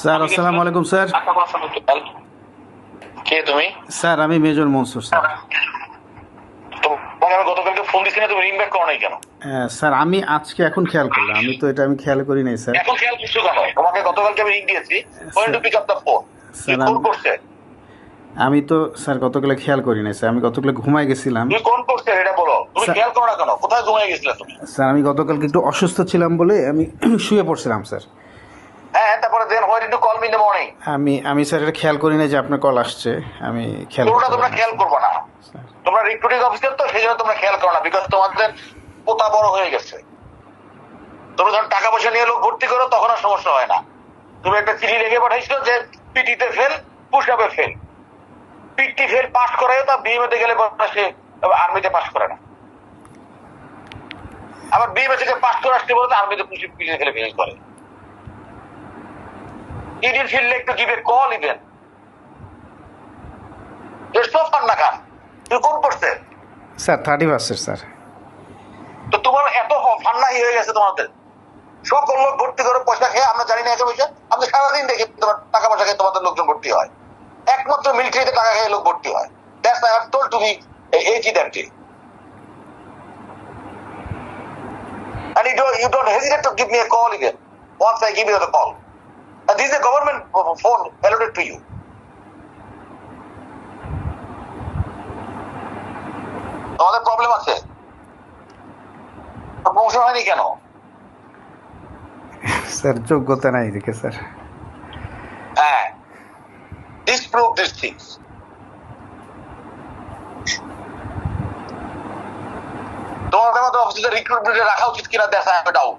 Sir আসসালামু আলাইকুম sir. কে তুমি? স্যার আমি মেজর মনসুর স্যার। গতকালকে ফোন দিছি না তুমি রিং ব্যাক করো নাই কেন? হ্যাঁ, স্যার আমি আজকে এখন খেয়াল করলাম। আমি তো এটা আমি খেয়াল করি নাই স্যার। এখন খেয়াল করছ কেন? তোমাকে গতকালকে আমি রিং দিয়েছি। When to pick up the phone sir, phone করছে? আমি তো স্যার গতকালে খেয়াল করি নাই স্যার। আমি গতকালে ঘুমাই গেছিলাম। তুমি কোন করছে এটা বলো। তুমি খেয়াল করো না কেন? কোথায় ঘুমিয়ে গেছিলে তুমি? স্যার আমি গতকালকে একটু অসুস্থ ছিলাম বলে আমি শুয়ে পড়ছিলাম স্যার। হ্যাঁ তারপরে you call me in the morning আমি আমি স্যার এটা খেয়াল করি নাই যে আপনার কল আসছে। আমি খেয়াল পুরোটা তোমরা খেয়াল করবে না। তোমরা রিক্রুটিং অফিসার তো সেই জন্য তোমরা খেয়াল করো না বিকজ তোমাদের পোতা বড় হয়ে গেছে। তুমি যখন টাকা পয়সা নিয়ে লোক ভর্তি করো তখন আর সমস্যা হয় না। তুমি একটা চিঠি লিখে পাঠাইছো যে পিটিতে ফেল পুশ আপে ফেল পিটি ফেল পাস করায় তা বিএমএতে গেলে সে আর্মিতে পাস করে না। আবার বিএমএ থেকে পাস করে আসতে বলে আর্মিতে পুষি পিটিতে ফেলে ফেল করে। ইডির ফিল্ডে একটু গিভ এ কল ইভেন সব ফান্না খান তুই কোন করছে? Sir thirty percent sir. তো তোমার এত ফান্নাই হয়ে গেছে তোমাদের। সকল লোক ভর্তি করে পয়সা খেয়ে আমরা জানি না একে পয়সা আমরা সারাদিন দেখি তোমার টাকা পয়সা খেয়ে তোমাদের লোকজন ভর্তি হয়। একমাত্র মিলিটারিতে টাকা খেয়ে লোক ভর্তি হয়। That's I have told to be এই কি that And you don't, you don't hesitate to give me a call even once I give you the call. This is a government phone allotted to you. তোমাদের problem আছে? Promotion হয়নি কেন? Sir যোগ্যতা নাই দেখে sir. হ্যাঁ। Disprove these things তোমাদের মতো অফিসে রিক্রুটমেন্টে রাখা উচিত কিনা দেখা ডাউট